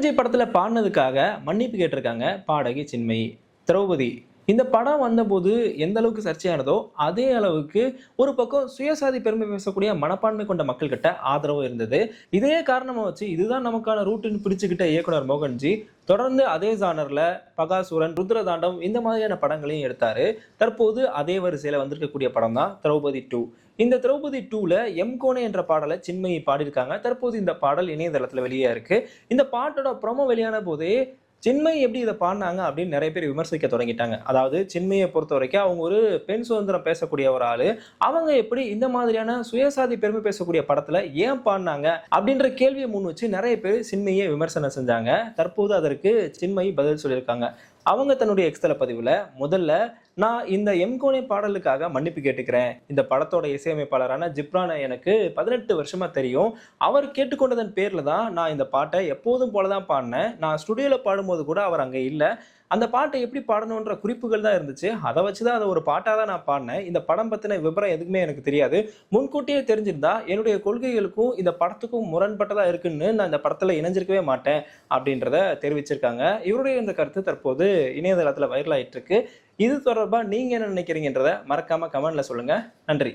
மோகன்ஜி படத்தில் பாடினதுக்காக மன்னிப்பு கேட்டிருக்காங்க பாடகி சின்மயி. திரௌபதி. இந்த படம் வந்தபோது எந்த அளவுக்கு சர்ச்சையானதோ அதே அளவுக்கு ஒரு பக்கம் சுயசாதி பெருமை பேசக்கூடிய மனப்பான்மை கொண்ட மக்கள்கிட்ட ஆதரவு இருந்தது. இதே காரணமாக வச்சு இதுதான் நமக்கான ரூட்டுன்னு பிடிச்சுக்கிட்ட இயக்குனர் மோகன்ஜி தொடர்ந்து அதே ஜானர்ல பகாசுரன் ருத்ரதாண்டம் இந்த மாதிரியான படங்களையும் எடுத்தாரு. தற்போது அதே வரிசையில வந்திருக்கக்கூடிய படம் தான் திரௌபதி டூ இந்த திரௌபதி டூல எம் கோனே என்ற பாடலை சின்மயி பாடியிருக்காங்க. தற்போது இந்த பாடல் இணையதளத்துல வெளியே இருக்கு. இந்த பாட்டோட ப்ரொமோ வெளியான போதே சின்மயி எப்படி இதை பாடினாங்க அப்படின்னு நிறைய பேர் விமர்சிக்க தொடங்கிட்டாங்க. அதாவது சின்மையை பொறுத்த வரைக்கும் அவங்க ஒரு பெண் சுதந்திரம் பேசக்கூடிய ஒரு ஆளு. அவங்க எப்படி இந்த மாதிரியான சுயசாதி பெருமை பேசக்கூடிய படத்துல ஏன் பாடினாங்க அப்படின்ற கேள்வியை முன் வச்சு நிறைய பேர் சின்மையை விமர்சனம் செஞ்சாங்க. தற்போது அதற்கு சின்மயி பதில் சொல்லியிருக்காங்க. அவங்க தன்னுடைய எக்ஸ்தல பதிவுல முதல்ல நான் இந்த எம்கோனே பாடலுக்காக மன்னிப்பு கேட்டுக்கிறேன். இந்த படத்தோட இசையமைப்பாளரான ஜிப்ரானை எனக்கு பதினெட்டு வருஷமா தெரியும். அவர் கேட்டுக்கொண்டதன் பேர்ல தான் நான் இந்த பாட்டை எப்போதும் போல தான் பாடினேன். நான் ஸ்டுடியோல பாடும்போது கூட அவர் அங்க இல்லை. அந்த பாட்டை எப்படி பாடணுன்ற குறிப்புகள் தான் இருந்துச்சு. அதை வச்சு தான் அதை ஒரு பாட்டாக தான் நான் பாடினேன். இந்த படம் பற்றின விவரம் எதுவுமே எனக்கு தெரியாது. முன்கூட்டியே தெரிஞ்சிருந்தா என்னுடைய கொள்கைகளுக்கும் இந்த படத்துக்கும் முரண்பட்டதாக இருக்குன்னு நான் இந்த படத்தில் இணைஞ்சிருக்கவே மாட்டேன் அப்படின்றத தெரிவிச்சிருக்காங்க. இவருடைய இந்த கருத்து தற்போது இணையதளத்தில் வைரல் ஆயிட்டு இருக்கு இது தொடர்பாக நீங்கள் என்ன நினைக்கிறீங்கன்றத மறக்காமல் கமெண்டில் சொல்லுங்கள் நன்றி.